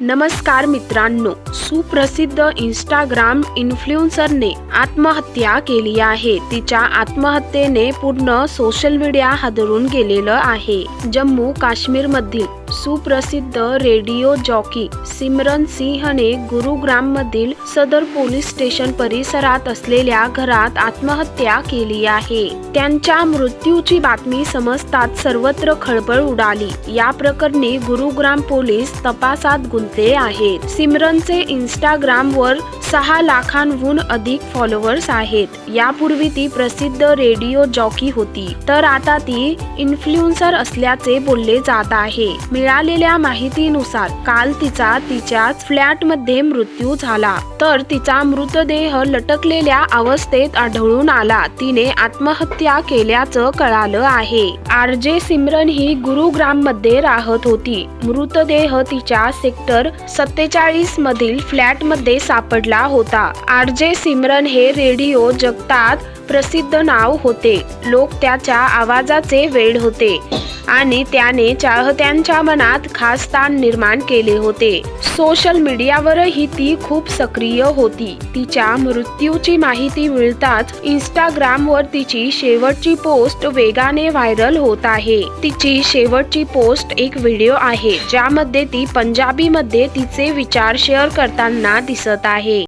नमस्कार मित्रांनो सुप्रसिद्ध इंस्टाग्राम इन्फ्लुएन्सरने आत्महत्या केली आहे. तिच्या आत्महत्येने पूर्ण सोशल मीडिया हादरून गेलेलं आहे. जम्मू काश्मीर मधील सुप्रसिद्ध रेडिओ जॉकी सिमरन सिंहने गुरुग्राम मधील सदर पोलीस स्टेशन परिसरात असलेल्या घरात आत्महत्या केली आहे. त्यांच्या मृत्यूची बातमी समजताच सर्वत्र खळबळ उडाली. या प्रकरणी गुरुग्राम पोलीस तपासात गुंतले आहेत. सिमरनचे इंस्टाग्राम वर सहा लाखांहून अधिक फॉलोअर्स आहेत. यापूर्वी ती प्रसिद्ध रेडिओ जॉकी होती. तर आता ती इन्फ्लुएन्सर असल्याचे बोलले जात आहे. मिळालेल्या माहितीनुसार काल तिचा तिच्याच फ्लॅटमध्ये मृत्यू झाला. तर तिचा मृतदेह लटकलेल्या अवस्थेत आढळून आला. तिने आत्महत्या केल्याचं कळालं आहे. आर जे सिमरन ही गुरुग्राममध्ये राहत होती. मृतदेह तिच्या सेक्टर सत्तेचाळीस मधील फ्लॅटमध्ये सापडला होता. आर जे सिमरन हे रेडिओ जगतात प्रसिद्ध नाव होते. लोक त्याच्या आवाजाचे वेड होते आणि त्याने चाहत्यांच्या मनात खास स्थान निर्माण केले होते. सोशल मीडियावरही ती खूप सक्रिय होती. तिच्या मृत्यूची माहिती मिळताच इंस्टाग्रामवर तिची शेवटची पोस्ट वेगाने व्हायरल होत आहे. तिची शेवटची पोस्ट एक व्हिडिओ आहे ज्यामध्ये ती पंजाबीमध्ये तिचे विचार शेअर करताना दिसत आहे.